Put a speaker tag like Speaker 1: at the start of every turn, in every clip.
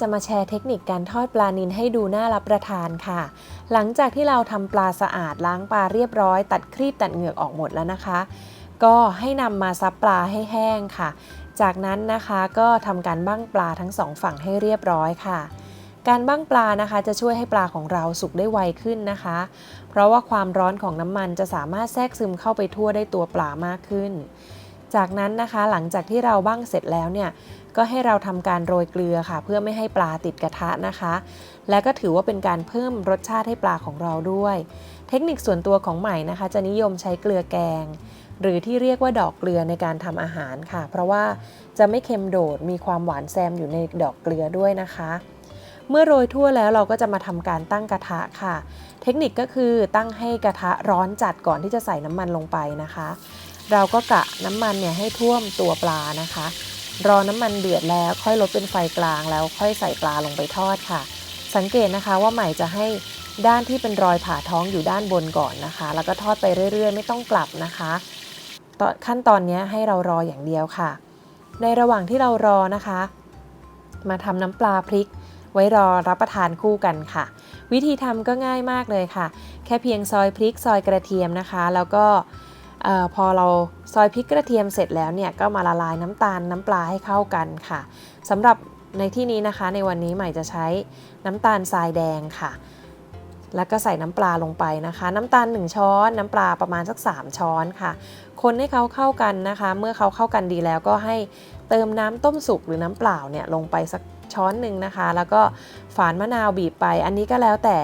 Speaker 1: จะมาแชร์เทคนิคการทอดปลานิลให้ดูน่ารับประทานค่ะ หลังจากที่เราทำปลาสะอาดล้างปลาเรียบร้อย ตัดครีบตัดเหงือกออกหมดแล้วนะคะ ก็ให้นำมาซับปลาให้แห้งค่ะ จากนั้นนะคะก็ทำการบั้งปลาทั้งสองฝั่งให้เรียบร้อยค่ะ การบั้งปลานะคะ จะช่วยให้ปลาของเราสุกได้ไวขึ้นนะคะ เพราะว่าความร้อนของน้ำมันจะสามารถแทรกซึมเข้าไปทั่วได้ตัวปลามากขึ้น จากนั้นนะคะหลังจากที่เราบั้งเสร็จแล้วเนี่ยก็ให้เราทำการโรยเกลือค่ะ เพื่อไม่ให้ปลาติดกระทะนะคะ และก็ถือว่าเป็นการเพิ่มรสชาติให้ปลาของเราด้วย เทคนิคส่วนตัวของใหม่นะคะ จะนิยมใช้เกลือแกง หรือที่เรียกว่าดอกเกลือในการทำอาหารค่ะ เพราะว่าจะไม่เค็มโดดมีความหวานแซมอยู่ในดอกเกลือด้วยนะคะ เมื่อโรยทั่วแล้วเราก็จะมาทำการตั้งกระทะค่ะ เทคนิคก็คือตั้งให้กระทะร้อนจัดก่อนที่จะใส่น้ำมันลงไปนะคะ เราก็กะน้ำมันเนี่ยให้ท่วมตัวปลานะคะ รอน้ำมันเดือดแล้วค่อยลดเป็นไฟกลางแล้วค่อยใส่ปลาลงไปทอดค่ะ สังเกตนะคะว่าใหม่จะให้ด้านที่เป็นรอยผ่าท้องอยู่ด้านบนก่อนนะคะ แล้วก็ทอดไปเรื่อย ๆ ไม่ต้องกลับนะคะตอนขั้นตอนนี้ให้เรารออย่างเดียวค่ะ ในระหว่างที่เรารอนะคะ มาทำน้ำปลาพริก ไว้รอรับประทานคู่กันค่ะ วิธีทำก็ง่ายมากเลยค่ะ แค่เพียงซอยพริกซอยกระเทียมนะคะ แล้วก็ ออพอเราซอยพริกกระเทียมเสร็จแล้วเนี่ยก็มาละลายน้ำตาลน้ำปลาให้เข้ากันค่ะสำหรับในที่นี้นะคะในวันนี้ใหม่จะใช้น้ำตาลทรายแดงค่ะ แล้วก็ใส่น้ำปลาลงไปนะคะ น้ำตาล 1 ช้อน น้ำปลาประมาณสัก 3 ช้อนค่ะ คนให้เขาเข้ากันนะคะ เมื่อเขาเข้ากันดีแล้วก็ให้เติมน้ำต้มสุกหรือน้ำเปล่าเนี่ยลงไปสักช้อนหนึ่งนะคะ แล้วก็ฝานมะนาวบีบไป อันนี้ก็แล้วแต่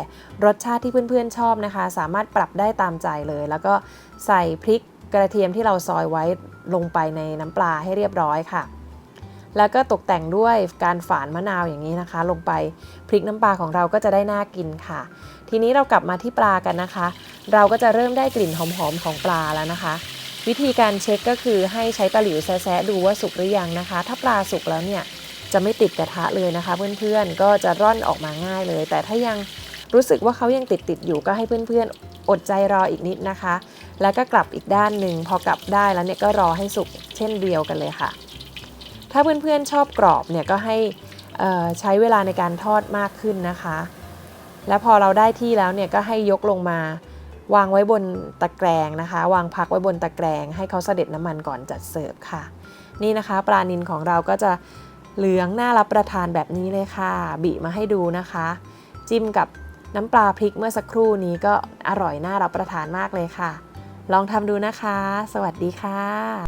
Speaker 1: รสชาติที่เพื่อนๆชอบนะคะ สามารถปรับได้ตามใจเลย แล้วก็ใส่พริก กระเทียมที่เราซอยไว้ลงไปในน้ำปลาให้เรียบร้อยค่ะ แล้วก็ตกแต่งด้วยการฝานมะนาวอย่างนี้นะคะ ลงไปพริกน้ำปลาของเราก็จะได้น่ากินค่ะ ทีนี้เรากลับมาที่ปลากันนะคะ เราก็จะเริ่มได้กลิ่นหอมๆของปลาแล้วนะคะ วิธีการเช็คก็คือให้ใช้ตะหลิวแซะๆดูว่าสุกหรือยังนะคะ ถ้าปลาสุกแล้วเนี่ยจะไม่ติดกระทะเลยนะคะ เพื่อนๆก็จะร่อนออกมาง่ายเลย แต่ถ้ายังรู้สึกว่าเขายังติดๆอยู่ก็ให้เพื่อนๆ อดใจรออีกนิดนะคะ แล้วก็กลับอีกด้านหนึ่งพอกลับได้แล้วเนี่ยก็รอให้สุกเช่นเดียวกันเลยค่ะ ถ้าเพื่อนๆชอบกรอบเนี่ยก็ให้ใช้เวลาในการทอดมากขึ้นนะคะ แล้วพอเราได้ที่แล้วเนี่ยก็ให้ยกลงมาวางไว้บนตะแกรงนะคะ วางพักไว้บนตะแกรงให้เขาเสด็จน้ำมันก่อนจัดเสิร์ฟค่ะ นี่นะคะ ปลานิลของเราก็จะเหลืองน่ารับประทานแบบนี้เลยค่ะบิมาให้ดูนะคะ จิ้มกับ น้ำปลาพริกเมื่อสักครู่นี้ก็อร่อยน่ารับประทานมากเลยค่ะ ลองทำดูนะคะ สวัสดีค่ะ